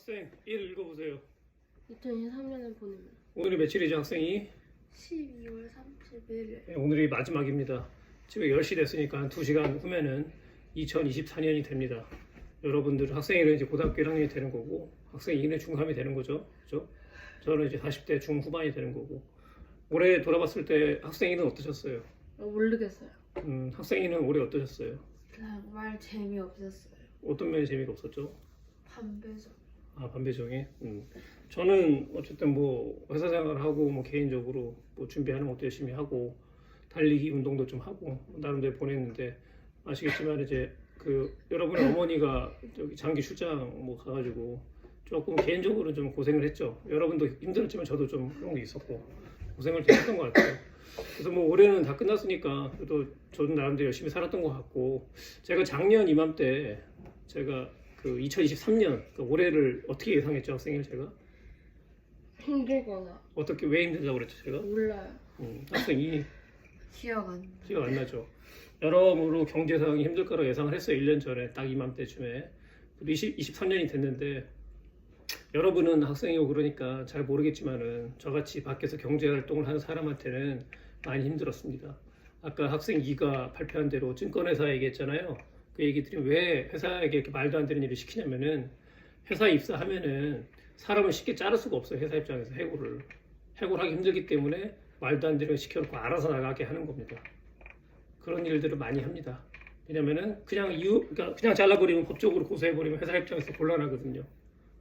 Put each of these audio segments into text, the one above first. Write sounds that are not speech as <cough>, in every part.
학생 1 읽어보세요. 2023년을 보내면 오늘이 며칠이죠 학생이? 12월 31일 네, 오늘이 마지막입니다. 지금 10시 됐으니까 한 2시간 후면은 2024년이 됩니다. 여러분들 학생이는 이제 고등학교 1학년이 되는 거고 학생 2는 중3이 되는 거죠. 그죠? 저는 이제 40대 중후반이 되는 거고 올해 돌아봤을 때 학생이는 어떠셨어요? 어, 모르겠어요 음, 학생이는 올해 어떠셨어요? 정말 재미없었어요 어떤 면이 재미가 없었죠? 반배속 아 반배정이. 음. 저는 어쨌든 뭐 회사 생활을 하고 뭐 개인적으로 뭐 준비하는 것도 열심히 하고 달리기 운동도 좀 하고 나름대로 보냈는데 아시겠지만 이제 그 여러분의 어머니가 저기 장기 출장 뭐 가가지고 조금 개인적으로 좀 고생을 했죠. 여러분도 힘들었지만 저도 좀 그런 게 있었고 고생을 좀 했던 것 같아요. 그래서 뭐 올해는 다 끝났으니까 그래도 저도 나름대로 열심히 살았던 것 같고 제가 작년 이맘때 제가 그 2023년 그 올해를 어떻게 예상했죠 학생일 제가? 힘들거나. 어떻게 왜 힘들다고 그랬죠 제가? 몰라요. 음, 학생이 기억 안 기억 안 나죠. 여러모로 경제 상황이 힘들 거라고 예상을 했어요 1년 전에 딱 이맘때쯤에. 20, 23년이 됐는데 여러분은 학생이고 그러니까 잘 모르겠지만은 저같이 밖에서 경제 활동을 하는 사람한테는 많이 힘들었습니다. 아까 학생 2가 발표한 대로 증권회사 얘기했잖아요. 그 얘기들이 왜 회사에게 이렇게 말도 안 되는 일을 시키냐면은 회사에 입사하면은 사람을 쉽게 자를 수가 없어요 회사 입장에서 해고를. 해고를 하기 힘들기 때문에 말도 안 되는 걸 시켜놓고 알아서 나가게 하는 겁니다. 그런 일들을 많이 합니다. 왜냐면은 그냥 이유 그러니까 그냥 잘라버리면 법적으로 고소해버리면 회사 입장에서 곤란하거든요.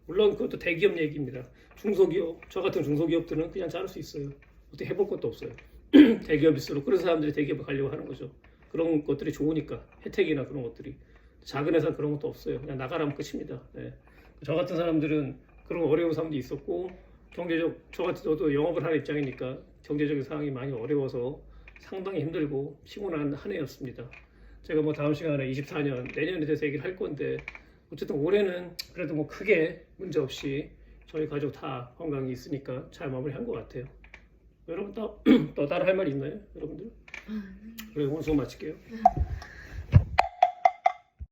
물론 그것도 대기업 얘기입니다. 중소기업 저 같은 중소기업들은 그냥 자를 수 있어요. 어떻게 해볼 것도 없어요. <clears throat> 대기업일수록 그런 사람들이 대기업에 가려고 하는 거죠 그런 것들이 좋으니까 혜택이나 그런 것들이. 작은 회사 그런 것도 없어요. 그냥 나가라면 끝입니다. 네. 저 같은 사람들은 그런 어려운 사람도 있었고 경제적 저 같은 저도 영업을 하는 입장이니까 경제적인 상황이 많이 어려워서 상당히 힘들고 피곤한 한 해였습니다. 제가 뭐 다음 시간에 24년 내년에 대해서 얘기를 할 건데 어쨌든 올해는 그래도 뭐 크게 문제 없이 저희 가족 다 건강이 있으니까 잘 마무리한 것 같아요. 여러분 또, <clears throat> 또 다른 할말 있나요 여러분들? 그래 오늘 수업 마칠게요